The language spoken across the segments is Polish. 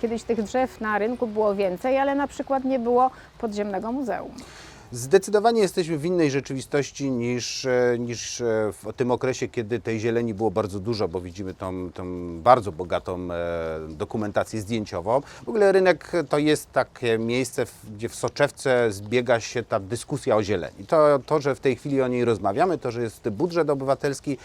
kiedyś tych drzew na rynku było więcej, ale na przykład nie było podziemnego muzeum. Zdecydowanie jesteśmy w innej rzeczywistości niż, e, niż e, w tym okresie, kiedy tej zieleni było bardzo dużo, bo widzimy tą, tą bardzo bogatą e, dokumentację zdjęciową. W ogóle rynek to jest takie miejsce, gdzie w soczewce zbiega się ta dyskusja o zieleni. To, to że w tej chwili o niej rozmawiamy, to, że jest budżet obywatelski,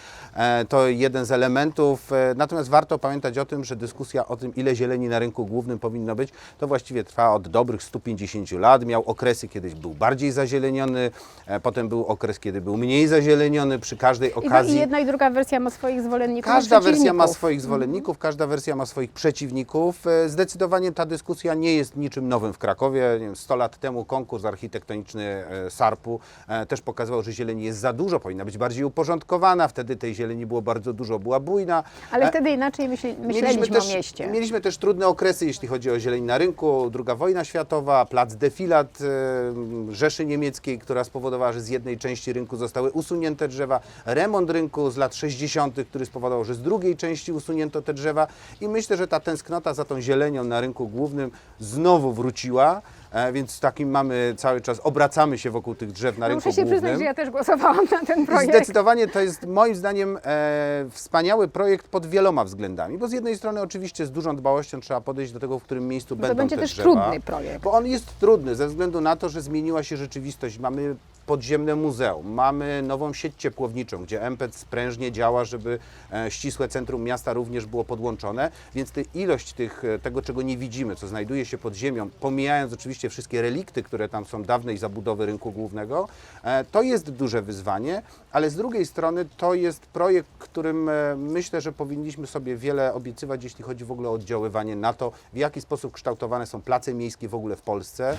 to jeden z elementów. Natomiast warto pamiętać o tym, że dyskusja o tym, ile zieleni na rynku głównym powinno być, to właściwie trwa od dobrych 150 lat. Miał okresy, kiedyś był bardziej zazieleniony, e, potem był okres, kiedy był mniej zazieleniony. Przy każdej I, to, I okazji jedna i druga wersja ma swoich zwolenników. Każda wersja ma swoich zwolenników, każda wersja ma swoich przeciwników. E, Zdecydowanie ta dyskusja nie jest niczym nowym w Krakowie. Nie wiem, 100 lat temu konkurs architektoniczny e, SARP-u też pokazywał, że zieleni jest za dużo, powinna być bardziej uporządkowana. Wtedy tej zieleni było bardzo dużo, była bujna. Ale wtedy inaczej myśli, myśleliśmy też, o mieście. Mieliśmy też trudne okresy, jeśli chodzi o zieleń na rynku. Druga wojna światowa, plac defilat e, Niemieckiej, która spowodowała, że z jednej części rynku zostały usunięte drzewa. Remont rynku z lat 60., który spowodował, że z drugiej części usunięto te drzewa. I myślę, że ta tęsknota za tą zielenią na rynku głównym znowu wróciła. E, Więc takim mamy cały czas, obracamy się wokół tych drzew na No rynku muszę się głównym. przyznać, że ja też głosowałam na ten projekt. Zdecydowanie to jest moim zdaniem e, wspaniały projekt pod wieloma względami, bo z jednej strony oczywiście z dużą dbałością trzeba podejść do tego, w którym miejscu to będą będzie te też drzewa. trudny projekt. Bo on jest trudny ze względu na to, że zmieniła się rzeczywistość. Mamy podziemne muzeum, mamy nową sieć ciepłowniczą, gdzie MPET sprężnie działa, żeby e, ścisłe centrum miasta również było podłączone, więc ty, ilość tych, e, tego, czego nie widzimy, co znajduje się pod ziemią, pomijając oczywiście wszystkie relikty, które tam są dawnej zabudowy rynku głównego, e, to jest duże wyzwanie, ale z drugiej strony to jest projekt, którym myślę, że powinniśmy sobie wiele obiecywać, jeśli chodzi w ogóle o oddziaływanie na to, w jaki sposób kształtowane są place miejskie w ogóle w Polsce.